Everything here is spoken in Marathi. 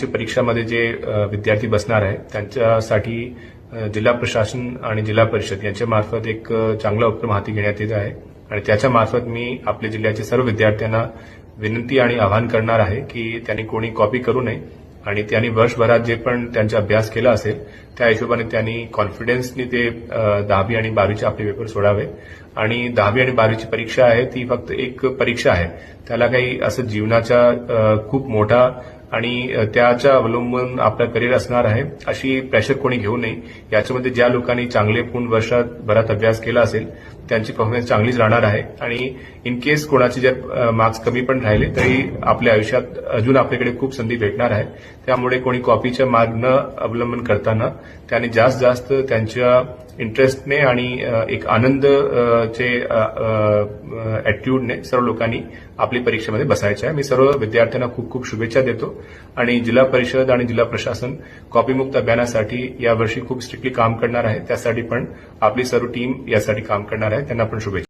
ची परीक्षामध्ये जे विद्यार्थी बसणार आहे त्यांच्यासाठी जिल्हा प्रशासन आणि जिल्हा परिषद यांच्या मार्फत एक चांगला उपक्रम हाती घेण्यात येत आहे. आणि त्याच्या मार्फत मी आपल्या जिल्ह्याच्या सर्व विद्यार्थ्यांना विनंती आणि आवाहन करणार आहे की त्यांनी कोणी कॉपी करू नये आणि त्यांनी वर्षभरात जे पण त्यांचा अभ्यास केला असेल त्या हिशोबाने त्यांनी कॉन्फिडन्सनी ते दहावी आणि बारावीचे आपले पेपर सोडावे. आणि दहावी आणि बारावीची परीक्षा आहे ती फक्त एक परीक्षा आहे. त्याला काही असं जीवनाचा खूप मोठा आणि त्याच्या अवलंबून आपलं करिअर असणार आहे अशी प्रेशर कोणी घेऊ नये. याच्यामध्ये ज्या लोकांनी चांगले पूर्ण वर्षात भरात अभ्यास केला असेल त्यांची परफॉर्मन्स चांगलीच राहणार आहे. आणि इन केस कोणाचे जर मार्क्स कमी पण राहिले तरी आपल्या आयुष्यात अजून आपल्याकडे खूप संधी भेटणार आहे. त्यामुळे कोणी कॉपीचा मार्ग न अवलंबन करताना त्याने जास्त जास्त त्यांच्या इंटरेस्टने आणि एक आनंद चे ऍटिट्यूडने सर्व लोकांनी आपली परीक्षेमध्ये बसायचे आहे. मी सर्व विद्यार्थ्यांना खूप खूप शुभेच्छा देतो. आणि जिल्हा परिषद आणि जिल्हा प्रशासन कॉपीमुक्त अभियानासाठी यावर्षी खूप स्ट्रिक्टली काम करणार आहे. त्यासाठी पण आपली सर्व टीम यासाठी काम करणार आहे. त्यांना पण शुभेच्छा.